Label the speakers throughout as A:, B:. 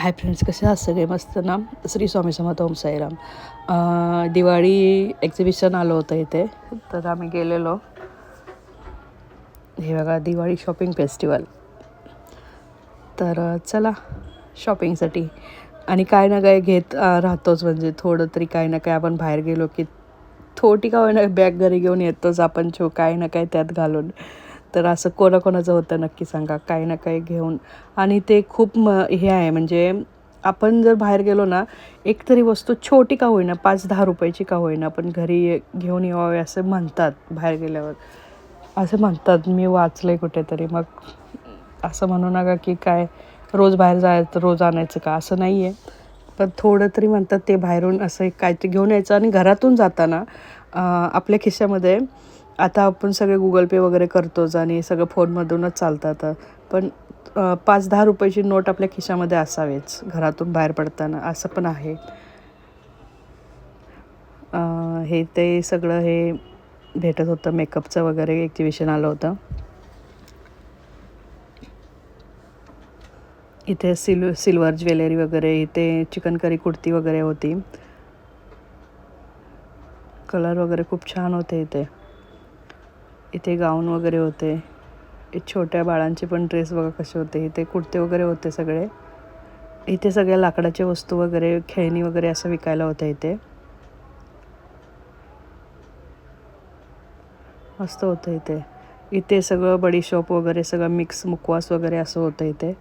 A: Hi friends कसे आहात? सगळे मस्त ना? श्री स्वामी समर्थ ओम साईराम. दिवाळी एक्झिबिशन आलं होतं इथे तर आम्ही गेलेलो. हे बघा दिवाळी शॉपिंग फेस्टिवल तर चला शॉपिंगसाठी आणि काय ना काय घेत राहतोच म्हणजे थोडं तरी काय ना काय आपण बाहेर गेलो की थोडी का होईना बॅग घरी घेऊन येतोच आपण छो काय ना काय त्यात घालून. तर असं कोणाकोणाचं होतं नक्की सांगा. काही ना काही घेऊन. आणि ते खूप म हे आहे म्हणजे आपण जर बाहेर गेलो ना एक तरी वस्तू छोटी का होईना पाच दहा रुपयाची का होईना पण घरी घेऊन यावे असं म्हणतात बाहेर गेल्यावर. असं म्हणतात मी वाचलं आहे कुठेतरी. मग असं म्हणू नका की काय रोज बाहेर जायचं रोज आणायचं का? असं नाही आहे पण थोडं तरी म्हणतात ते बाहेरून असं एक काहीतरी घेऊन यायचं. आणि घरातून जाताना आपल्या खिशामध्ये आता आपण सगळे गुगल पे वगैरे करतोच आणि सगळं फोनमधूनच चालतात. पण पाच दहा रुपयाची नोट आपल्या खिशामध्ये असावेच घरातून बाहेर पडताना. असं पण आहे. हे ते सगळं हे भेटत होतं. मेकअपचं वगैरे एक्झिबिशन आलं होतं. इथे सिल्व सिल्वर ज्वेलरी वगैरे इथे चिकन करी कुर्ती वगैरे होती. कलर वगैरे खूप छान होते इथे. इथे गाऊन वगैरे होते. छोट्या बाळांचे पण ड्रेस बघा कसे होते. इथे कुर्ते वगैरे होते सगळे. इथे सगळ्या लाकडाच्या वस्तू वगैरे खेळणी वगैरे असं विकायला होतं इथे. मस्त होतं इथे. इथे सगळं बडीशॉप वगैरे सगळं मिक्स मुखवास वगैरे असं होतं इथे.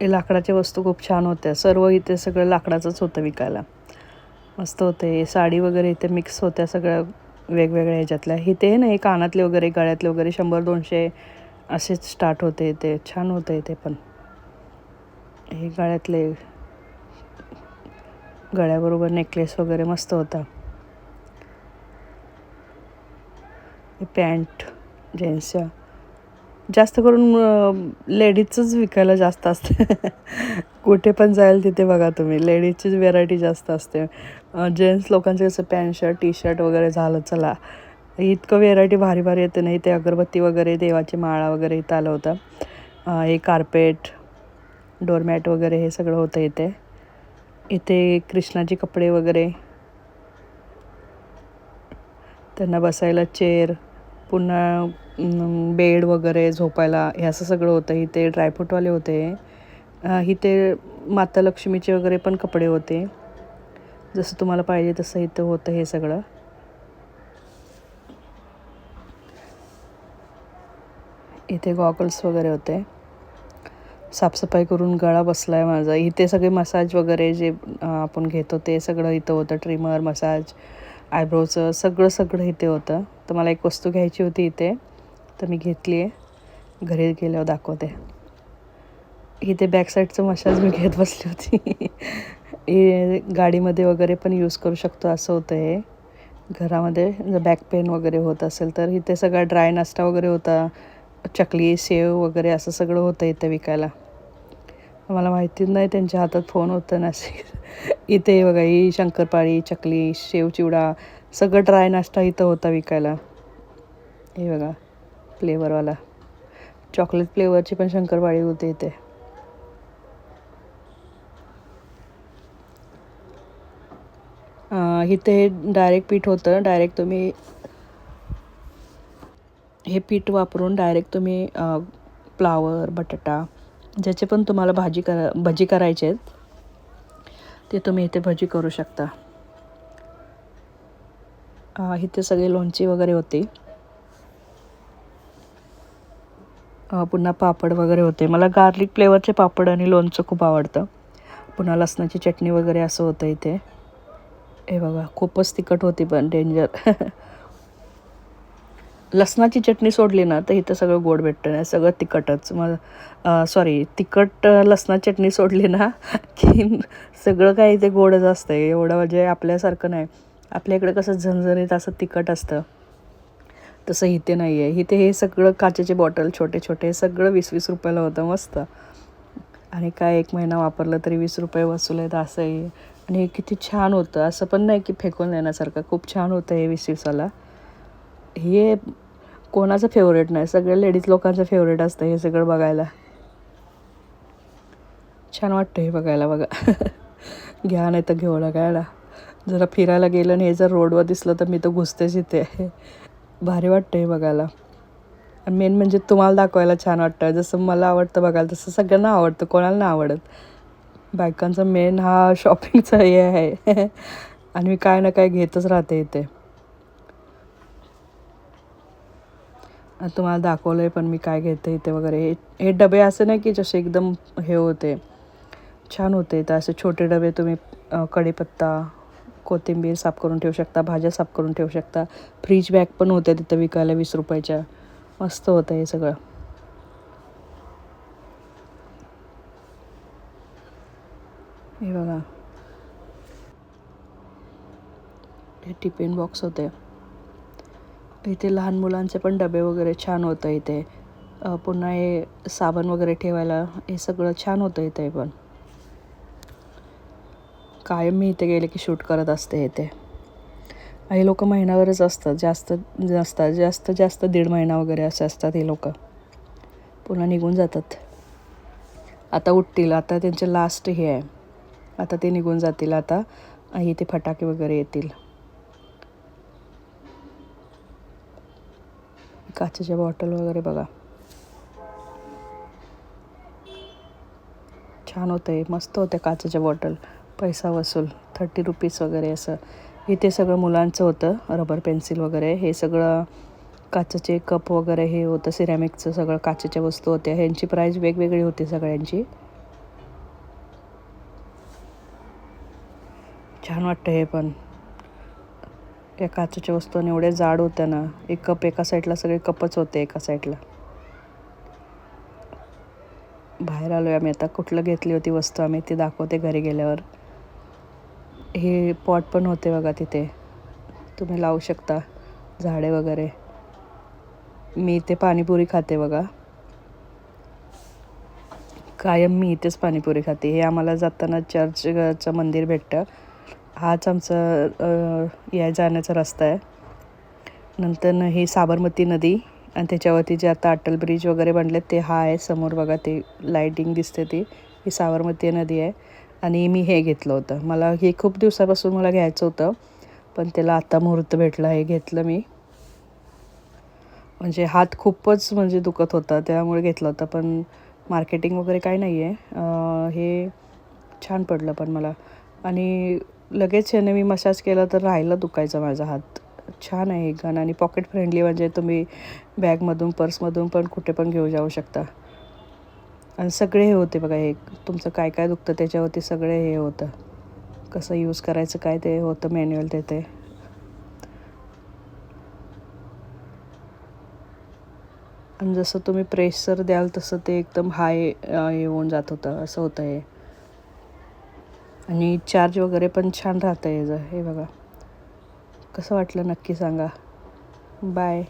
A: हे लाकडाच्या वस्तू खूप छान होत्या. सर्व इथे सगळं लाकडाचंच होतं विकायला. मस्त होते. साडी वगैरे इथे मिक्स होत्या सगळ्या वेगवेगळ्या ह्याच्यातल्या. इथे ना हे कानातले वगैरे गळ्यातले वगैरे शंभर दोनशे असेच स्टार्ट होते इथे छान होते इथे पण. हे गळ्यातले गळ्याबरोबर नेकलेस वगैरे मस्त होता. हे पॅन्ट जेन्ट्सच्या जास्त करून लेडीजचंच विकायला जास्त असते. कुठे पण जाईल तिथे बघा तुम्ही. लेडीजचीच व्हेरायटी जास्त असते. जेंट्स लोकांचे कसं पॅन्ट शर्ट टी शर्ट वगैरे झालं चला. इतकं व्हेरायटी भारी भारी येते नाही ते अगरबत्ती वगैरे देवाची माळा वगैरे इथं आलं होतं. हे कार्पेट डोरमॅट वगैरे हे सगळं होतं इथे. इथे कृष्णाचे कपडे वगैरे. त्यांना बसायला चेअर पुन्हा बेड वगैरे झोपायला हे असं सगळं होतं. इथे ड्रायफ्रूटवाले होते. इथे माता लक्ष्मीचे वगैरे पण कपडे होते. जसं तुम्हाला पाहिजे तसं इथं होतं हे सगळं. इथे गॉगल्स वगैरे होते. साफसफाई करून गळा बसला आहे माझा. इथे सगळे मसाज वगैरे जे आपण घेतो ते सगळं इथं होतं. ट्रिमर मसाज आयब्रोचं सगळं सगळं इथे होतं. तर मला एक वस्तू घ्यायची होती इथे. तर मी घेतली आहे घरी गेल्यावर दाखवते. इथे बॅक साईडचं मसाज मी घेत बसली होती. हे गाडीमध्ये वगैरे पण यूज करू शकतो असं होतं हे घरामध्ये जर बॅक पेन वगैरे होत असेल तर इथे सगळा ड्राय नाश्ता वगैरे होता. चकली सेव वगैरे असं सगळं होतं इथे विकायला. मला माहितीच नाही त्यांच्या हातात फोन होतं ना इथे बघा ही शंकरपाळी चकली शेव चिवडा सगळं ड्राय नाश्ता इथं होता विकायला. हे बघा फ्लेवरवाला चॉकलेट फ्लेवरची पण शंकरपाळी होते इथे. इथे डायरेक्ट पीठ होतं. डायरेक्ट तुम्ही हे पीठ वापरून डायरेक्ट तुम्ही फ्लावर बटाटा ज्याचे पण तुम्हाला भाजी करा भजी करायचे आहेत ते तुम्ही इथे भजी करू शकता. इथे सगळे लोणची वगैरे होती. पुन्हा पापड वगैरे होते. मला गार्लिक फ्लेवरचे पापड आणि लोणचं खूप आवडतं. पुन्हा लसणाची चटणी वगैरे असं होतं इथे. हे बघा खूपच तिखट होती पण डेंजर. लसणाची चटणी सोडली ना तर इथं सगळं गोड भेटतं नाही सगळं तिखटच. मग सॉरी तिखट लसणा लसणाची चटणी सोडली ना की सगळं काही ते गोडच असतं एवढं म्हणजे आपल्यासारखं नाही. आपल्या इकडे कसं झणझणीत असं तिखट असतं. तसं इथे नाही आहे इथे हे सगळं काचेचे बॉटल छोटे छोटे सगळं वीस वीस रुपयाला होतं मस्त. आणि काय एक महिना वापरलं तरी वीस रुपये वसूल आहेत असं आहे आणि हे किती छान होतं. असं पण नाही की फेकून देण्यासारखं. खूप छान होतं हे वीस वीसाला हे कोणाचं फेवरेट नाही? सगळ्या लेडीज लोकांचं फेवरेट असतं हे सगळं बघायला. छान वाटतं हे बघायला बघा. घ्या नाही तर घेऊ लागायला. जरा फिरायला गेलं आणि हे जर रोडवर दिसलं तर मी तर घुसतेच इथे. भारी वाटतं हे बघायला. आणि मेन म्हणजे तुम्हाला दाखवायला छान वाटतं. जसं मला आवडतं बघायला तसं सगळ्यांना आवडतं. कोणाला नाही आवडत. बायकांचा मेन हा शॉपिंगचा हे आहे. आणि मी काय ना काय घेतच राहते इथे. तुम्हाला दाखवलं आहे पण मी काय घेते इथे वगैरे. हे हे डबे असे नाही की जसे एकदम हे होते. छान होते. तर असे छोटे डबे तुम्ही कढीपत्ता कोथिंबीर साफ करून ठेवू शकता भाज्या साफ करून ठेवू शकता. फ्रीज बॅग पण होते तिथं विकायला वीस रुपयाच्या. मस्त होतं हे सगळं. हे बघा. हे टिफिन बॉक्स होते. इथे लहान मुलांचे पण डबे वगैरे छान होतं इथे. पुन्हा हे साबण वगैरे ठेवायला हे सगळं छान होतं इथे पण. कायम मी इथे गेले की शूट करत असते इथे. हे लोक महिनाभरच असतात. जास्त नसतात जास्त जास्त दीड महिना वगैरे असे असतात हे लोक. पुन्हा निघून जातात. आता उठतील. आता त्यांचे लास्ट हे आहे. आता ते निघून जातील आता. इथे फटाके वगैरे येतील. काचेच्या बॉटल वगैरे बघा. छान होते मस्त होते काचेच्या बॉटल. पैसा वसूल थर्टी रुपीज वगैरे असं. इथे सगळं मुलांचं होतं रबर पेन्सिल वगैरे. हे सगळं काचेचे कप वगैरे हे होतं सिरॅमिकचं सगळं काचेच्या वस्तू होत्या. ह्यांची प्राईस वेगवेगळी होती सगळ्यांची. छान वाटतं हे पण. या काचेच्या वस्तू आणि एवढ्या जाड होत्या ना एक कप एका साईडला सगळे कपच होते एका साईडला. बाहेर आलो आहे आम्ही आता कुठलं घेतली होती वस्तू आम्ही ती दाखवते घरी गेल्यावर. हे पॉट पण होते बघा तिथे. तुम्ही लावू शकता झाडे वगैरे. मी इथे पाणीपुरी खाते बघा. कायम मी इथेच पाणीपुरी खाते. हे आम्हाला जाताना चर्चचं मंदिर भेटतं. हाच आमचा या जाण्याचा रस्ता आहे. नंतर ही साबरमती नदी आणि त्याच्यावरती जे आता अटल ब्रिज वगैरे बनले ते हा आहे. समोर बघा ते लाईटिंग दिसते ती. ही साबरमती नदी आहे. आणि मी हे घेतलं होतं. मला हे खूप दिवसापासून मला घ्यायचं होतं. पण त्याला आता मुहूर्त भेटला हे घेतलं मी. म्हणजे हात खूपच म्हणजे दुखत होता. त्यामुळे घेतलं होतं. पण मार्केटिंग वगैरे काही नाही आहे हे छान पडलं पण मला. आणि लगेच ह्याने मी मसाज केला तर राहिलं दुखायचा माझा हात. छान आहे हे गन आणि पॉकेट फ्रेंडली म्हणजे तुम्ही बॅगमधून पर्समधून पण कुठे पण घेऊ जाऊ शकता. आणि सगळे हे होते बघा हे तुमचं काय काय दुखतं त्याच्यावरती सगळे हे होतं. कसं यूज करायचं काय ते होतं मॅन्युअल ते ते. आणि जसं तुम्ही प्रेशर द्याल तसं ते एकदम हाय येऊन होऊन जात होतं असं होतं हे. आणि चार्ज वगैरे पण छान राहतं याचं. हे बघा. कसं वाटलं नक्की सांगा. बाय